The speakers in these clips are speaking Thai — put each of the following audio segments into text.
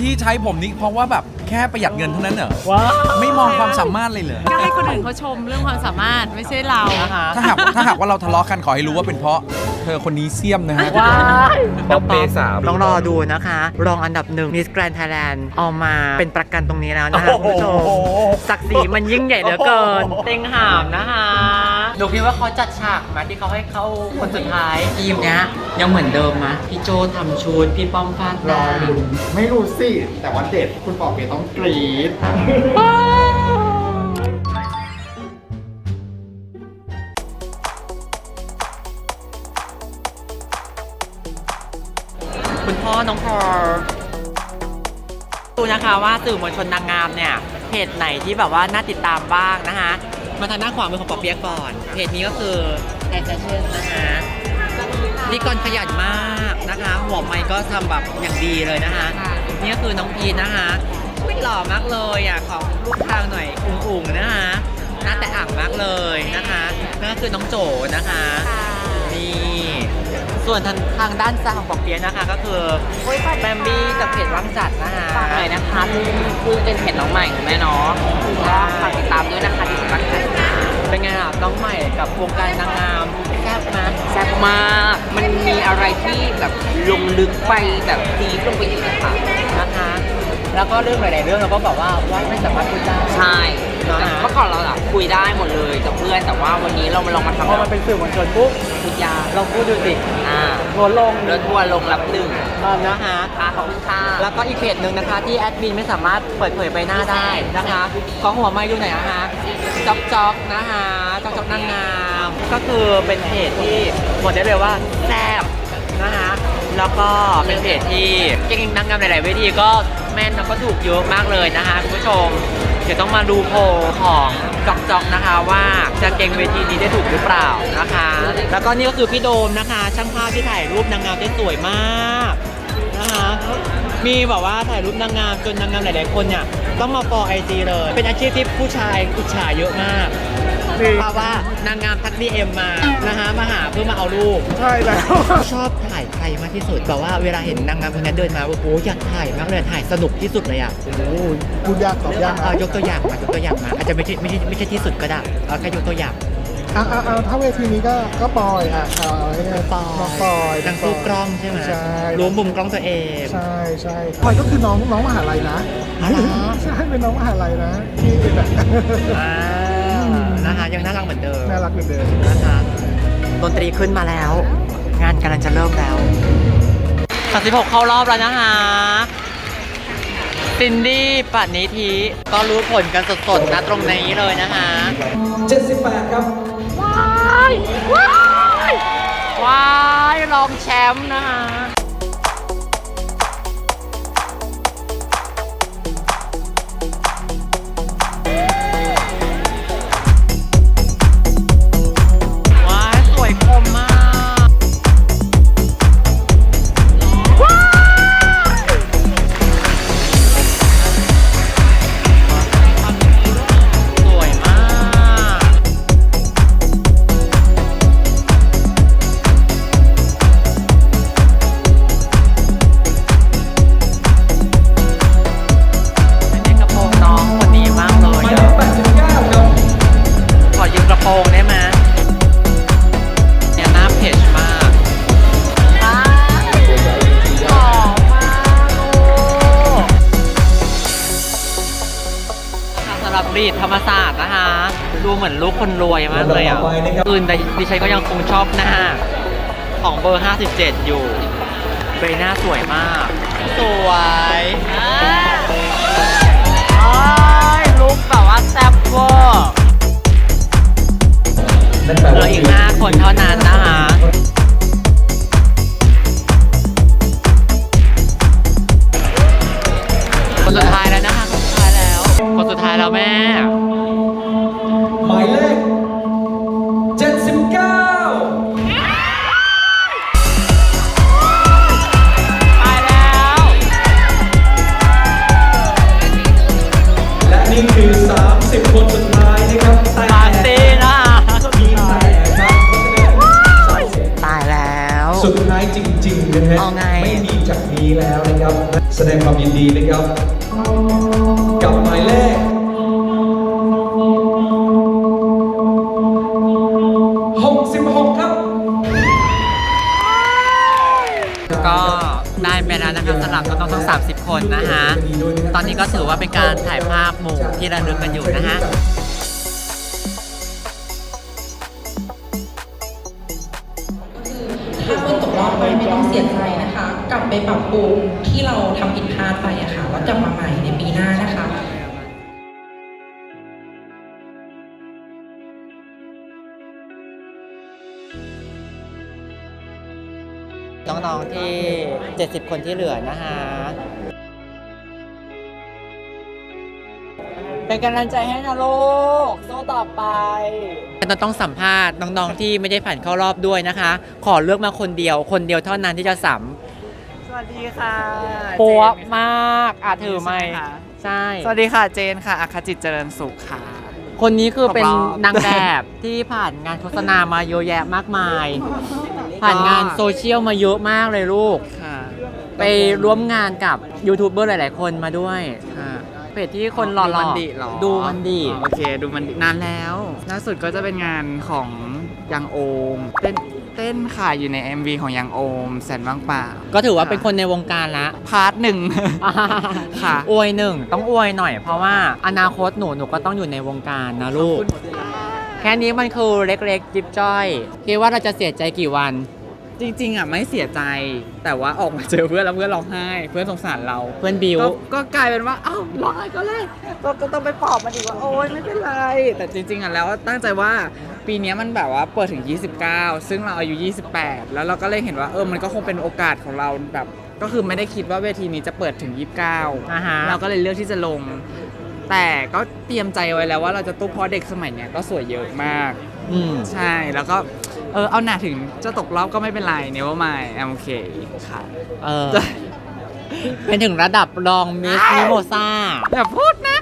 ที่ใช้ผมนี้เพราะว่าแบบ แค่ประหยัดเงินเท่านั้นเหรอว้าวไม่มองความสามารถเลยเหรอก็ให้คนอื่นเขาชมเรื่องความสามารถไม่ใช่เรานะคะถ้าหากถ้าหากว่าเราทะเลาะกันขอให้รู้ว่าเป็นเพราะเธอคนนี้เสียมนะฮะ ว้ายป๊อปเปสามต้องรอดูนะคะ รองอันดับหนึ่งมิสแกรน n d ไทยแลนด์เอามาเป็นประกันตรงนี้แล้วนะคะคุณผู้ชมศักดิ์ศรีมันยิ่งใหญ่เหลือเกินเต็งหามนะคะหนูคิดว่าเขาจัดฉากมาที่เขาให้เข้าคนสุดท้ายทีมเนี้ยยังเหมือนเดิมมะพี่โจทำชุดพี่ป้อมฟาดหรน้าอลุ้นไม่รู้สิ แต่ว่าเด็ดคุณปอเปียต้องกรี๊ดคุณพ่อน้องพอดูนะคะว่าสื่อมวลชนนางงามเนี่ยเพจไหนที่แบบว่าน่าติดตามบ้างนะคะมาทางหน้าขวามือของปอเปียกก่อนเพจนี้ก็คือแอนเชนนะคะนี่ก่อนขยันมากนะคะ หัวไม้ก็ทำแบบอย่างดีเลยนะคะ นี่ก็คือน้องพีนนะคะอุ๊ย หล่อมากเลยอะขอรูปทางหน่อยอุ่งๆนะคะหน้าแต่อ่างมากเลยนะคะนั่นก็คือน้องโจนะคะนี่ส่วนทางทางด้านซ้ายของปอเปียะนะคะ ก็คือแบมบี้กับเพจว่างจัดนะคะฝากหน่อยนะคะคือเป็นเพจน้องใหม่ของแม่เนาะก็ฝากติดตามด้วยนะคะที่สำนักข่าวเป็นไงครับน้องใหม่กับวงการนางงามแซ่บมากแซ่บมากมันมีอะไรที่แบบลงลึกไปแบบดีลงไปอีกอะค่ะนะคะ แล้วก็เรื่องหลาย ๆ เรื่องเราก็บอกว่าว่าไม่สามารถพูดได้ ใช่อ่าแต่เมื่อก่อนเราอะคุยได้หมดเลยกับเพื่อนแต่ว่าวันนี้เรามาลองมาทำพอมันเป็นสื่อมวลชนปุ๊บทุกอย่างเราพูดดูสิอ่าทัวร์ลงเลือทัวร์ลงรับหนึ่งเออนะคะ ค่ะขอบคุณค่ะแล้วก็อีกเพจหนึ่งนะคะที่แอดมินไม่สามารถเปิดเผยใบหน้าได้นะคะของหัวไม้อยู่ไหนอะคะจ๊อกจ๊อกนะคะจ๊อกจ๊อกนางงามก็คือเป็นเพจที่บอกได้เลยว่าแซ่บนะคะ แล้วก็เป็นเพจที่เก่งๆนางงามหลายๆเวทีก็แม่นแล้วก็ถูกเยอะมากเลยนะคะคุณผู้ชม เดี๋ยวต้องมาดูโพลของจอกจอกนะคะว่าจะเก่งเวทีนี้ได้ถูกหรือเปล่านะคะ แล้วก็นี่ก็คือพี่โดมนะคะ ช่างภาพที่ถ่ายรูปนางงามได้สวยมากนะคะมีแบบว่าถ่ายรูปนางงามจนนางงามหลาย ๆ คนเนี่ยต้องมาฟอไอจีเลย เป็นอาชีพที่ผู้ชายอิจฉาเยอะมาก เพราะว่านางงามทักดีเอ็มมานะคะมาหาเพื่อมาเอารูป ใช่แล้ว ชอบถ่ายใครมากที่สุดแบบว่าเวลาเห็นนางงามคนนั้นเดินมาโอ้โหอยากถ่ายมากเลยถ่ายสนุกที่สุดเลยอะโอ้โหพูดยากตอบยากเอานะยกตัวอย่างมายกตัวอย่างมาอาจจะไม่ใช่ไม่ใช่ไม่ใช่ที่สุดก็ได้เอาแค่ยกตัวอย่างอะอะอะถ้าเวทีนี้ก็ก็ปอยอะเอาให้ไงปอยน้องปอยนางสู้กล้องใช่ไหมใช่รู้มุมกล้องตัวเองใช่ใช่ปอยก็คือน้องน้องมหาลัยนะอ๋อเหรอ ใช่เป็นน้องมหาลัยนะที่แบบ อ่า นะคะยังน่ารักเหมือนเดิมน่ารักเหมือนเดิมนะคะดนตรีขึ้นมาแล้ว งานกำลังจะเริ่มแล้ว36เข้ารอบแล้วนะคะซินดี้ปัดนิธิก็รู้ผลกันสดๆนะตรงนี้เลยนะคะ78 ครับ ว้าย ว้าย ว้ายรองแชมป์นะคะ ก็ยังคงชอบหน้าของเบอร์ 57 อยู่ใบหน้าสวยมาก สวยโอ้ยลุกแบบว่าแซ่บเวอร์เหลืออีก 5 คนเท่านั้นนะคะคนสุดท้ายแล้วนะคะคนสุดท้ายแล้ว คนสุดท้ายแล้วแม่หม แสดงความยินดีนะครับ กับหมายเลข66ครับ ก็ได้ไปแล้วนะคะสำหรับน้องๆทั้ง 30 คนนะคะ ตอนนี้ก็ถือว่าเป็นการถ่ายภาพหมู่ที่ระลึกกันอยู่นะคะ ไปปรับปรุงที่เราทำผิดพลาดไปอะค่ะแล้วกลับมาใหม่ในปีหน้านะคะน้องๆที่ 70 คนที่เหลือนะคะเป็นกำลังใจให้นะลูกโซ่ต่อไปเราต้องสัมภาษณ์น้องๆที่ไม่ได้ผ่านเข้ารอบด้วยนะคะ ขอเลือกมาคนเดียว คนเดียวเท่านั้นที่จะสัมส วัสดีค่ะปัวเจนมากอะถือไหมใช่ไหมคะใช่ สวัสดีค่ะเจนค่ะอาคาจิตเจริญสุขค่ะ คนนี้คือเป็นตกรอบนางแบบที่ผ่านงานโฆษณามาเยอะแยะมากมาย ผ่านงานโซเชียลมาเยอะมากเลยลูกค่ะไปร่วมงานกับยูทูบเบอร์หลาย ๆ คนมาด้วยค่ะเพจที่คนหล่อดูๆมันดีเหรอดูมันดี โอเค ดูมันดีนานแล้ว ล่าสุดก็จะเป็นงานของยังโอมเต้น เต้นค่ะอยู่ใน MV ของยังโอมแสนว่างเปล่าก็ถือว่าเป็นคนในวงการละ พาร์ทหนึ่ง ค่ะ อวยหนึ่งต้องอวยหน่อย เพราะว่าอนาคตหนูหนูก็ต้องอยู่ในวงการนะลูก แค่นี้มันคือเล็กๆ จิ๊บจ้อย คิดว่าเราจะเสียใจกี่วัน จริง ๆอะไม่เสียใจ แต่ว่าออกมาเจอเพื่อนแล้วเพื่อนร้องไห้ เพื่อนสงสารเราเพื่อนบิว ก็ก็กลายเป็นว่าอ้าวร้องไห้ก็เลยก็ก็ต้องไปปลอบมันอีกว่าโอ๊ยไม่เป็นไร แต่จริง ๆอะแล้วตั้งใจว่าปีเนี้ยมันแบบว่าเปิดถึง 29 ซึ่งเราอายุ 28 แล้วเราก็เลยเห็นว่าเออมันก็คงเป็นโอกาสของเราแบบ ก็คือไม่ได้คิดว่าเวทีนี้จะเปิดถึง 29 อ่าฮะ เราก็เลยเลือกที่จะลง แต่ก็เตรียมใจไว้แล้วว่าเราจะตู้เพราะเด็กสมัยเนี้ยก็สวยเยอะมาก อืม ใช่แล้วก็ เออเอาหนาถึงจะตกรอบก็ไม่เป็นไรเนว่าไม่แอมโอเคค่ะ เออ เป็นถึงระดับรองมิสมิโมซ่าอย่าพูดนะ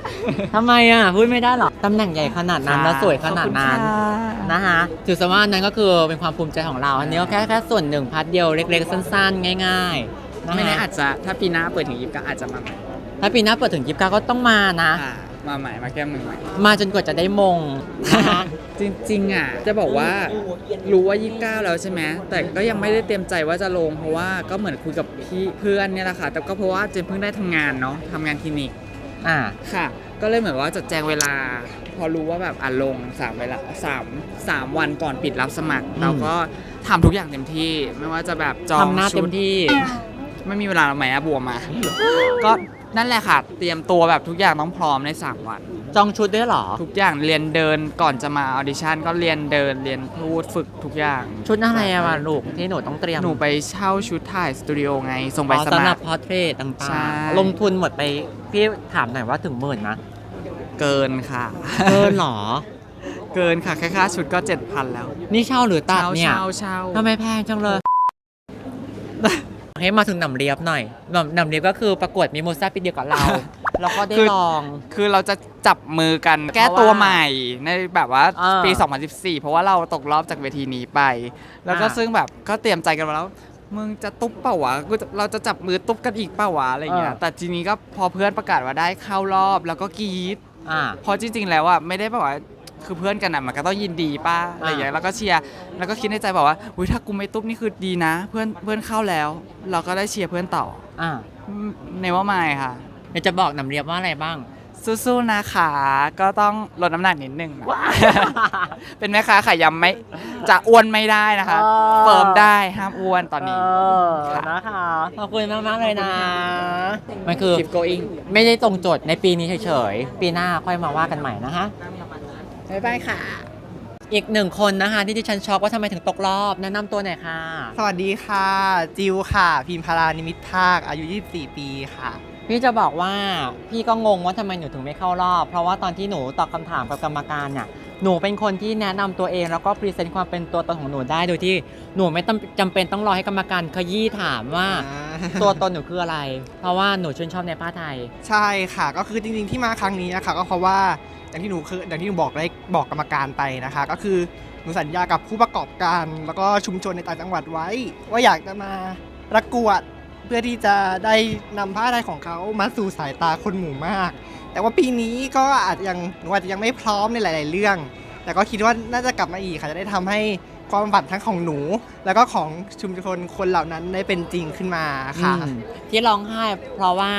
ทำไมอะ พูดไม่ได้หรอ ตำแหน่งใหญ่ขนาดนั้น แล้วสวยขนาดนั้นขอบคุณค่ะนะคะถือซะว่านั้นก็คือเป็นความภูมิใจของเรา อันนี้ก็แค่แค่ส่วนหนึ่งพาร์ทเดียวเล็กๆ สั้นๆ ง่ายๆไม่แน่นะคะอาจจะถ้าปีหน้าเปิดถึงยิบก็อาจจะมาใหม่ถ้าปีหน้าเปิดถึงยิบเก้าก็ต้องมานะค่ะ มาใหม่มาแก้มือใหม่ มาจนกว่าจะได้มงนะคะ จริงๆอะจะบอกว่ารู้ว่ายี่สิบเก้าแล้วใช่ไหมแต่ก็ยังไม่ได้เตรียมใจว่าจะลงเพราะว่าก็เหมือนคุยกับพี่เพื่อนเนี่ยแหละค่ะแต่ก็เพราะว่าเจนเพิ่งได้ทำงานเนาะทำงานคลินิกอ่า ค่ะ ก็เลยเหมือนว่าจัดแจงเวลา พอรู้ว่าแบบอะลงสามเวลาสามสามวันก่อนปิดรับสมัครอืมเราก็ทำทุกอย่างเต็มที่ ไม่ว่าจะแบบจองทำหน้าชุเต็ดมที่ ไม่มีเวลาไหมอะบวมมา ก็ นั่นแหละค่ะ เตรียมตัวแบบทุกอย่างต้องพร้อมใน 3 วัน จองชุดด้วยเหรอ ทุกอย่างเรียนเดินก่อนจะมาออดิชั่นก็เรียนเดินเรียนพูดฝึกทุกอย่าง ชุดอะไรอะวะลูกที่หนูต้องเตรียมหนูไปเช่าชุดถ่ายสตูดิโอไง ส่งไปอ๋อสสำหมัรัคบร พอร์เทรตใช่ต่างๆ ลงทุนหมดไป พี่ถามหน่อยว่าถึงหมื่นนะเกินค่ะ เกินเหรอ เกินค่ะแค่ค่าชุดก็ 7,000 แล้วนี่เช่าหรือตัดเช่าเนี่ยเช่าเช่าทำไมแพงจังเลย ให้มาถึงหนำเลียบหน่อยหนำหนำเลียบก็คือประกวดมิโมซ่าปีเดียวกับเรา แล้วก็ได้คือลอง คือเราจะจับมือกันแก้ตัวใหม่ในแบบว่าเออปี 2014 เพราะว่าเราตกรอบจากเวทีนี้ไป แล้วก็อ่าซึ่งแบบก็เตรียมใจกันมาแล้ว มึงจะตุ๊บเปล่าวะกูจะเราจะจับมือตุ๊บกันอีกเปล่าวะอะไรเงี้ยแต่ทีนี้ก็พอเพื่อนประกาศว่าได้เข้ารอบแล้วก็กรี๊ด อ่า เพราะจริงๆ แล้วอะไม่ได้แบบว่า คือเพื่อนกันอะมันก็ต้องยินดีป้าอะไรอย่างเงี้ยแล้วก็เชียร์แล้วก็คิดในใจบอกว่าอุ้ยถ้ากูไม่ตุ๊บนี่คือดีนะ เพื่อนเพื่อนเข้าแล้ว เราก็ได้เชียร์เพื่อนต่ออ่าอืมในว่าไม่ค่ะเดี๋ยวจะบอกหนำเลียบว่าอะไรบ้าง สู้ๆนะคะก็ต้องลดน้ำหนักนิดนึงนะเป็นแม่ค้าขายยำไม่จะอ้วนไม่ได้นะคะเออ เฟิร์มได้ห้ามอ้วนตอนนี้ เออค่ะ นะคะขอบคุณมากมากๆเลยนะ มันคือ keep going ไม่ได้ตรงโจทย์ในปีนี้เฉยๆ ปีหน้าค่อยมาว่ากันใหม่นะคะ บ๊ายบายค่ะ อีกหนึ่งคนนะคะ ที่ดิฉันช็อกว่าทำไมถึงตกรอบ แนะนำตัวหน่อยค่ะ สวัสดีค่ะ จิวค่ะ พิมพารานิมิตภาค อายุ 24 ปีค่ะ พี่จะบอกว่าพี่ก็งงว่าทำไมหนูถึงไม่เข้ารอบ เพราะว่าตอนที่หนูตอบคำถามกับกรรมการเนี่ยหนูเป็นคนที่แนะนำตัวเองแล้วก็พรีเซนต์ความเป็นตัวตนของหนูได้โดยที่หนูไม่ต้องจำเป็นต้องรอให้กรรมการขยี้ถามว่า ตัวตนหนูคืออะไร เพราะว่าหนูชื่นชอบในผ้าไทย ใช่ค่ะก็คือจริงๆที่มาครั้งนี้นะคะก็เพราะว่า อย่างที่หนูคืออย่างที่หนูบอกได้บอกกรรมการไปนะคะ ก็คือหนูสัญญากับผู้ประกอบการ แล้วก็ชุมชนในต่างจังหวัดไว้ ว่าอยากจะมาประกวดเพื่อที่จะได้นำผ้าไทยของเขามาสู่สายตาคนหมู่มาก แต่ว่าปีนี้ก็อาจยังหนูอาจจะยังไม่พร้อมในหลาย ๆ เรื่อง แต่ก็คิดว่าน่าจะกลับมาอีกค่ะจะได้ทำให้ ความฝันทั้งของหนู แล้วก็ของชุมชนคนเหล่านั้นได้เป็นจริงขึ้นมาค่ะ อืมที่ร้องไห้เพราะว่า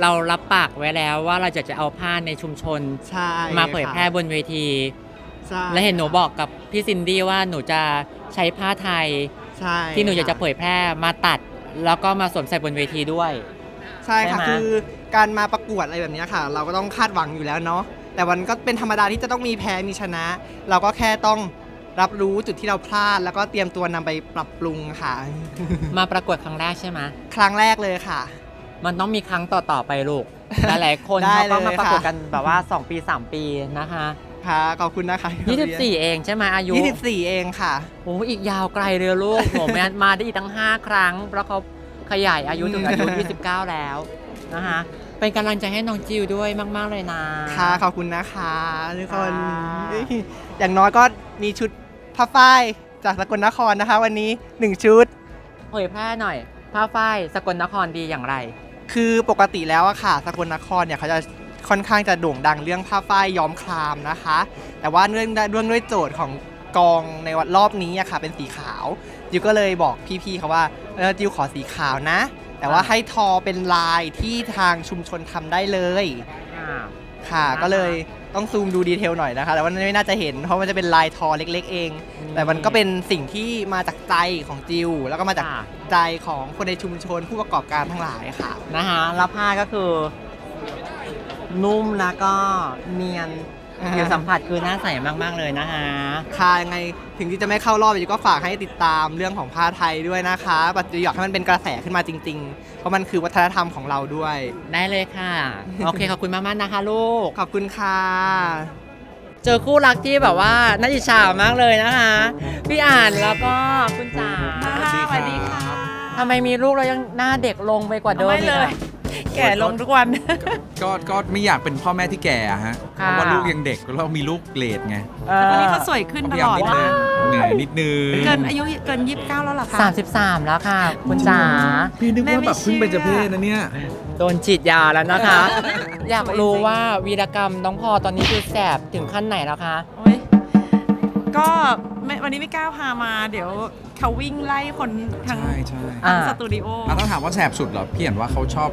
เรารับปากไว้แล้วว่าเราจะจะเอาผ้าในชุมชน ใช่มาเผยแพร่บนเวที ใช่และเห็นหนูบอกกับพี่ซินดี้ว่าหนูจะใช้ผ้าไทย ใช่ที่หนูอยากจะเผยแพร่มาตัด แล้วก็มาสวมใส่บนเวทีด้วย ใช่ค่ะใช่ไหมคือการมาประกวดอะไรแบบเนี้ยค่ะ เราก็ต้องคาดหวังอยู่แล้วเนาะแต่มันก็เป็นธรรมดาที่จะต้องมีแพ้มีชนะ เราก็แค่ต้อง รับรู้จุดที่เราพลาด แล้วก็เตรียมตัวนำไปปรับปรุงค่ะ มาประกวดครั้งแรกใช่ไหมครั้งแรกเลยค่ะ มันต้องมีครั้งต่อ ๆ ไปลูก หลายๆคนได้เขาก็มาเลยประกวดค่ะ กันแบบว่า 2 ปี 3 ปีนะคะ ค่ะ ขอบคุณนะคะ24 เองใช่ไหมอายุ 24 เองค่ะ โอ้อีกยาวไกลเลยลูก ผมมามาได้อีกตั้ง 5 ครั้ง เพราะเขาขยายอายุถึงอายุ 29 แล้วนะคะ เป็นกำลังใจให้น้องจิวด้วยมาก ๆ เลยนะ ค่ะขอบคุณนะคะทุกคนค่ะเอ้ยอย่างน้อยก็มีชุดผ้าฝ้ายจากสกลนครนะคะ วันนี้ 1 ชุด เผยแพร่หน่อย ผ้าฝ้ายสกลนครดีอย่างไร คือปกติแล้วอะค่ะ สกลนครเนี่ยเขาจะค่อนข้างจะโด่งดังเรื่องผ้าฝ้ายย้อมครามนะคะ แต่ว่าเนื่องเรื่องด้วยโจทย์ของกองในวันรอบนี้อะค่ะ เป็นสีขาวจิวก็เลยบอกพี่ๆเขาว่าเออจิวขอสีขาวนะ แต่ว่าให้ทอเป็นลายที่ทางชุมชนทำได้เลยค่ะอ่าก็เลยต้องซูมดูดีเทลหน่อยนะคะ แต่ว่าไม่น่าจะเห็น เพราะมันจะเป็นลายทอเล็กๆเองแต่มันก็เป็นสิ่งที่มาจากใจของจิว แล้วก็มาจากค่ะ ใจของคนในชุมชนผู้ประกอบการทั้งหลายค่ะ นะคะแล้วผ้าก็คือ นุ่มแล้วก็เนียนอ่า ผิวสัมผัสคือน่าใส่มากๆเลยนะคะค่ะยังไงถึงที่จะไม่เข้ารอบจิวก็ฝากให้ติดตามเรื่องของผ้าไทยด้วยนะคะ ปัจจุบันอยากให้มันเป็นกระแสขึ้นมาจริง ๆ เพราะมันคือวัฒนธรรมของเราด้วย ได้เลยค่ะ โอเคขอบคุณมากๆนะคะลูก ขอบคุณค่ะ เจอคู่รักที่แบบว่าน่าอิจฉามากเลยนะคะ พี่อ่านแล้วก็คุณจ๋าสวัสดีค่ะทำไมมีลูกแล้วยังหน้าเด็กลงไปกว่าเดิมไม่อีกเลยอะ แก่ลงทุกวัน ก็ก็ไม่อยากเป็นพ่อแม่ที่แก่อะฮะ เพค่ะราะว่าลูกยังเด็กแล้วมีลูกเลดไงเออวันนี้เขาสวยขึ้นตพยาลยามอดนิดนึงเหนื่อยนิดนึงเกินอายุเกิน 29 แล้วเหรอคะสามสิบสามแล้วค่ะ คุณจ๋าพี่นึกแม่ว่าไม่แบบเพิ่งเป็นเชื่เจอเพศนะเนี่ย โดนฉีดยาแล้วนะคะ อยากรู้ว่าวีรกรรมน้องพอตอนนี้คือแสบถึงขั้นไหนแล้วคะโอ๊ยก็ไม่วันนี้ไม่กล้าพามา เดี๋ยวเขาวิ่งไล่คนทั้งใช่ใช่อ่าทั้งสตูดิโออะถ้าถามว่าแสบสุดเหรอพี่เห็นว่าเขาชอบ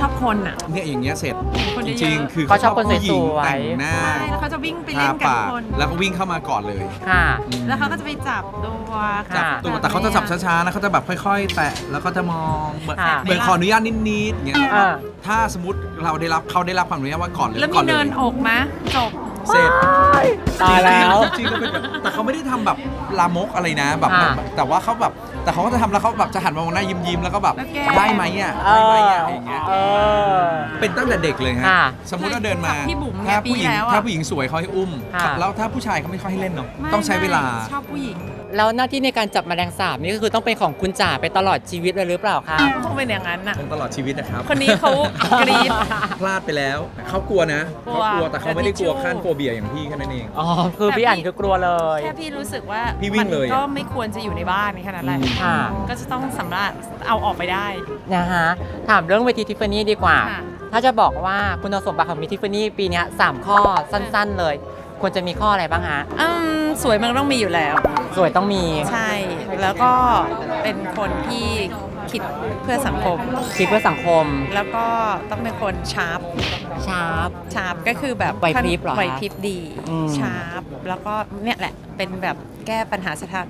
ชอบคนอะ เนี่ยอย่างเงี้ยเสร็จคนจเยอะๆ ริงๆคือเขาชอบคนผู้หญิงสวยๆ แต่งหน้าใช่แล้วเขาจะวิ่งไปทาเล่นกับปากคน แล้วก็วิ่งเข้ามาก่อนเลยค่ะ อืมแล้วเขาก็จะไปจับตัวจับตัวแต่เขาจะจับช้าๆนะเขาจะแบบค่อย ๆ แตะแล้วก็จะมองเหมือนค่ะเหมือนขออนุญาตนิดๆอย่างเงี้ยเออถ้าสมมติเราได้รับเขาได้รับความอนุญาตว่าก่อนเลยแล้วก่มีอนเลเนิยนอกนะจบ เสร็จ ตายแล้ว จริงๆก็เป็นแบบแต่เขาไม่ได้ทำแบบลามกอะไรนะแบบอ่า แต่ว่าเขาแบบ แต่เขาก็จะทำแล้วเขาแบบจะหันมามองหน้ายิ้มยิ้มๆแล้วก็แบบแล้วแก ได้ไหมอะเอได้ไหมออะอย่างเงี้ย เออ เป็นตั้งแต่เด็กเลยฮะค่ะสมมุติเราเดินมากับพี่บุ๋มไงถ้าผู้หญิงปีแล้วอะ ถ้าผู้หญิงสวยเขาให้อุ้ม ค่ะ แล้วถ้าผู้ชายเขาไม่ค่อยให้เล่นเนาะ ไม่ต้องใช้เวลา ไม่ชอบผู้หญิงแล้วหน้าที่ในการจับแมลงสาบนี่ก็คือต้องเป็นของคุณจ๋าไปตลอดชีวิตเลยหรือเปล่าคะคงเป็นอย่างนั้นน่ะ คงตลอดชีวิตนะครับ คนนี้เขากรี๊ด พลาดไปแล้วเขากลัวนะกลัวเขากลัวแต่เขาไม่ได้กลัวแต่ทิชชู่ขั้นโฟเบียอย่างพี่แค่นั้นเอง อ๋อคือพี่อ่านคือกลัวเลยแค่พี่รู้สึกว่าพี่วิ่งเลยมันก็ไม่ควรจะอยู่ในบ้านแค่นั้นแหละอืมค่ะก็จะต้องสำหรับเอาออกไปได้ นะฮะถามเรื่องเวทีทิฟฟานี่ดีกว่า ค่ะ ถ้าจะบอกว่าคุณสมบัติของมิทิฟฟานี่ปีเนี้ยสามข้อสั้นๆเลย ควรจะมีข้ออะไรบ้างฮะ อืมสวยมันต้องมีอยู่แล้ว สวยต้องมี ใช่ แล้วก็เป็นคนที่คิดเพื่อสังคม คิดเพื่อสังคม แล้วก็ต้องเป็นคนชาร์ปชาร์ปชาร์ปก็คือแบบไหวพริบเหรอคะไหวพริบดีอืม ชาร์ปแล้วก็เนี่ยแหละเป็นแบบแก้ปัญหาสถาน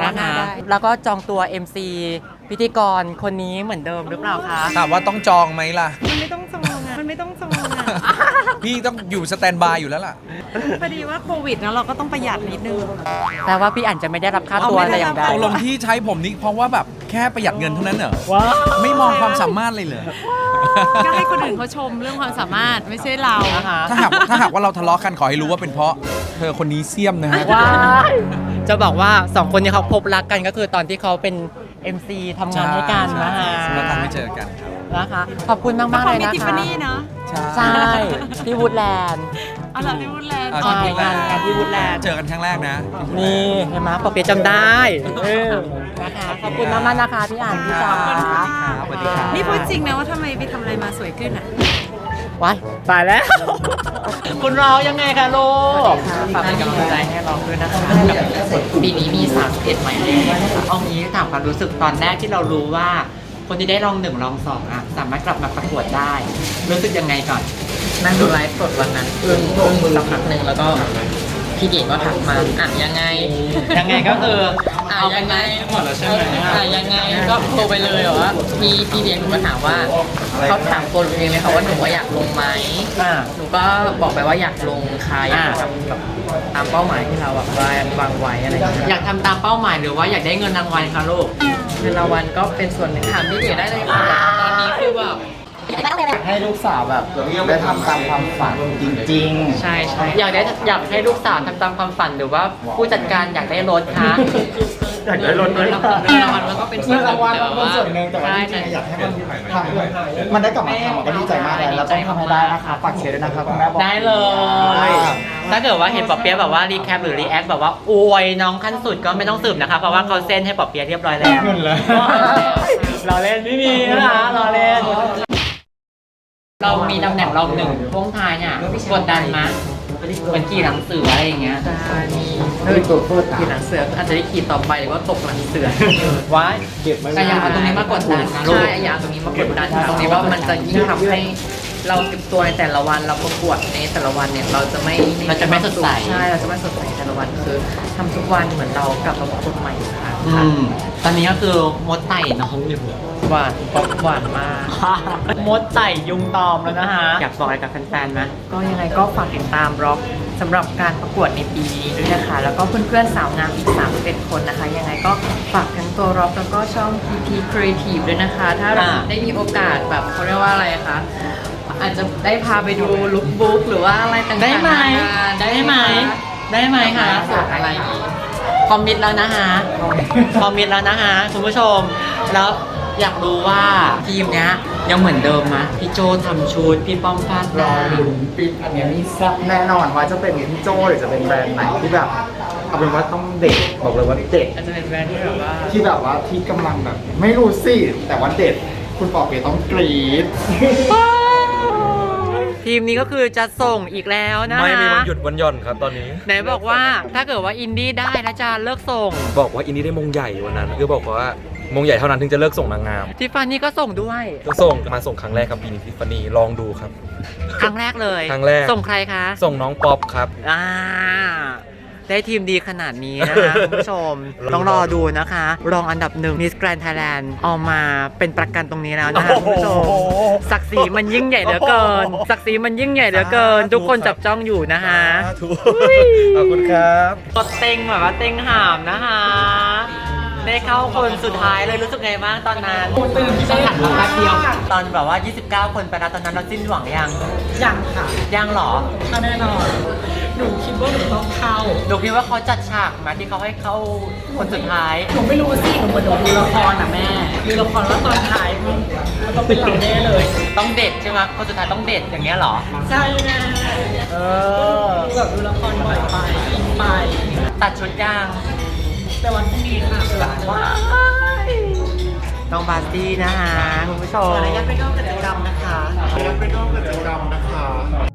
นะหน้าคะได้ แล้วก็จองตัว MC พิธีกรคนนี้เหมือนเดิมหรือเปล่าคะ ถามว่าต้องจองไหมล่ะ มันไม่ต้องจองอะ มันไม่ต้องจองอะ พี่ต้องอยู่สแตนบายอยู่แล้วล่ะ พอดีว่าโควิดแล้วเราก็ต้องประหยัดนิดนึงแต่ว่าพี่อ่านจะไม่ได้รับค่าตัวเอาไม่แต่ได้ อย่างใดรับตกลงที่ใช้ผมนี่เพราะว่าแบบแค่ประหยัดเงินเท่านั้นเหรอ ว้าวไม่มองความสามารถเลยเหรอ ก็ให้คนอื่นเขาชมเรื่องความสามารถไม่ใช่เรา นะคะถ้าหากถ้าหากว่าเราทะเลาะกันขอให้รู้ว่าเป็นเพราะเธอคนนี้เสียมนะฮะ ว้ายจะบอกว่าสองคนนี้เขาพบรักกันก็คือตอนที่เขาเป็น MC ทำงานให้กันนะคะแล้วกันไม่เจอกันครับ นะคะ ขอบคุณมากๆเลยมีนะทิฟคะฟานี่เนาะ ใช่ที่วูดแลนด์อ๋อเหรอที่วูดแลนด์อ่าใช่งานงานที่วูดแลนด์ เจอกันครั้งแรกนะนี่เห็นไหมปอเปียะจำได้เออนะคะขอบคุณมากๆนะคะพี่อ่านพี่จ๋าสวัสดีครับนี่พูดจริงนะว่าทำไมไปทำอะไรมาสวยขึ้นอะว้ายตายแล้ว คุณเรายังไงคะลูกฝากเป็นกำลังใจให้เราด้วยนะคะกับปีนี้มี 31หมายเลขนะคะเอางี้ถามความรู้สึกตอนแรกที่เรารู้ว่า คนที่ได้รองหนึ่งรองสองอะสามารถกลับมาประกวดได้ รู้สึกยังไงก่อน นั่งดูไลฟ์สดวันนั้นอึ้งอึ้งสักพักหนึ่งแล้วก็พี่เก๋ก็ทักมาอะยังไงยังไงก็คืออะเอายังไงหมดแล้วใช่ไหมอะยังไงก็โทรไปเลยเหรอว่าพี่พี่เลี้ยงหนูก็ถามว่าเขาถามตัวหนูเองเลยค่ะว่าหนูว่าอยากลงไหมอ่า หนูก็บอกไปว่าอยากลงค่ะอยากทำแบบตามเป้าหมายที่เราแบบว่าวางไว้อะไรอย่างเงี้ย อยากทำตามเป้าหมายหรือว่าอยากได้เงินรางวัลคะลูก เงินรางวัลก็เป็นส่วนหนึ่งถามพี่เก๋ได้เลยค่ะตอนนี้คือแบบ ให้ลูกสาวแบบได้ทำตามความฝันจริงใช่ใช่อยากได้อยากให้ลูกสาวทำตามความฝันหรือว่าผู้จัดการอยากได้รถคะๆอยากได้รถเงินรางวัลเงินรางวัลมันก็เป็นส่เงิวนนหนึ่รางงวัลแต่มันเป็นว่า ส่วนหนึ่งแต่ว่าใช่จริแต่งๆอยากให้มันทำมันได้กลับมาทำก็ดีใจมากเลยแล้วต้องทำให้ได้นะคะฝากเชียร์ด้วยนะครับคุณแม่บอกได้เลย ถ้าเกิดว่าเห็นปอเปี๊ยะแบบว่ารีแคปหรือรีแอคแบบว่าอวยน้องขั้นสุดก็ไม่ต้องสืบนะคะ เพราะว่าเขาเซ็นให้ปอเปี๊ยะเรียบร้อยแล้วเงินเลยรอเล่นไม่มีนะคะรอเล่น เรามีตำแหน่งรองหนึ่งพ่วงท้ายเนี่ยกดดันมะเหมือนขี่หลังเสืออะไรอย่างเงี้ยมีเฮ้ยตัวพูดขี่หลังเสืออาจจะได้ขี่ต่อไปหรือว่าตกหลังเสือว้ายแต่อย่าเอาตรงนี้มากดดันนะลูกใช่อยาตรงนี้มากดดันค่ะตรงนี้ว่ามันจะยิ่งทำให้ เราเก็บตัวในแต่ละวันเราประกวดในแต่ละวันเนี่ยเราจะไม่เราจะไม่สดใส ใช่เราจะไม่สดใสแต่ละวันคือทำทุกวันเหมือนเรากลับมาประกวดใหม่อีกครั้งอืค่ะมตอนนี้ก็คือมดไต่น้องอยู่หวานป๊อปหวานมาก มดไต่ยุงตอมแล้วนะฮะอยากบอกอะไรกับแฟนๆไหม ก็ยังไงก็ฝากติดตามร็อกสำหรับการประกวดในปีนี้ด้วยนะคะ แล้วก็เพื่อนๆสาวงามอีก31คนนะคะ ยังไงก็ฝากทั้งตัวร็อกแล้วก็ช่อง PP Creative ด้วยนะคะ ถ้าเราอ่า ได้มีโอกาสแบบเขาเรียกว่าอะไรคะ อาจจะได้พาไปดูลุคบุ๊กหรือว่าอะไรต่างๆได้ไหมนานาได้ไหม ได้ไหมคะฝากอะไรอีกคอมมิตแล้วนะฮะคอมมิตแล้วนะฮะคุณผู้ชม แล้วอยากรู้ว่าทีมเนี้ยยังเหมือนเดิมไหมพี่โจทำชุด พี่ป้อมฟาดรอลุ้นปีอันเนี้ยมีแซ่บแน่นอนว่าจะเป็นพี่โจ้หรือจะเป็นแบรนด์ไหนที่แบบเอาเป็นว่าต้องเด็ดบอกเลยว่าเด็ด อาจจะเป็นแบรนด์ที่แบบว่า ที่แบบว่าที่กำลังแบบ ไม่รู้สิแต่ว่าเด็ดคุณปอเปียะต้องกรี๊ด ทีมนี้ก็คือจะส่งอีกแล้วนะไม่มีฮะวันหยุดวันหย่อนครับตอนนี้ ไหนบอกว่าถ้าเกิดว่าอินดี้ได้นะจะเลิกส่ง บอกว่าอินดี้ได้มงใหญ่วันนั้น คือบอกว่ามงใหญ่เท่านั้นถึงจะเลิกส่งนางงามทิฟฟานี่ก็ส่งด้วยก็ส่งมาส่งครั้งแรกครับปีนี้ทิฟฟานีลองดูครับ ครั้งแรกเลย ครั้งแรก ส่งใครคะ ส่งน้องป๊อปครับ อ่า ได้ทีมดีขนาดนี้นะคะคุณผู้ชม ต้องรอดูนะคะ รองอันดับหนึ่งมิสแกรนไทยแลนด์ออกมาเป็นประกันตรงนี้แล้วนะคะคุณผู้ชม ศักดิ์ศรีมันยิ่งใหญ่เหลือเกิน ศักดิ์ศรีมันยิ่งใหญ่เหลือเกิน ทุกคนจับจ้องอยู่นะคะถูกขอบคุณครับก็เต็งแบบว่าเต็งห่ามนะคะได้เข้าคนสุดท้ายเลยรู้สึกไงบ้างตอนนั้นตื่นเต้นหันมาแป๊บเดียว ตอนแบบว่า 29 คนไปแล้วตอนนั้นเราสิ้นหวังยัง ยังค่ะ ยังเหรอแน่นอนหนูคิด ว่าหนูต้องเข้าหนูคิดว่าเขาจัดฉากมาที่เขาให้เข้าคนสุดท้าย หนูไม่รู้สิหนูเหมือนหนูดูละครอะแม่ดูละครแล้วตอนท้ายมันมันต้องเป็นเราแน่เลย ต้องเด็ดใช่ไหมคนสุดท้ายต้องเด็ดอย่างเงี้ยเหรอ ใช่แม่เออดูแบบดูละครบ่อยไปอินไป ตัดชุดยาง แต่วันพรุ่งนี้ค่ะหลังว่าน้องบาร์ตี้นะคะคุณผู้ชมขออนุญาตไปร่วมกิจกรรมนะคะไปร่วมกิจกรรมนะคะ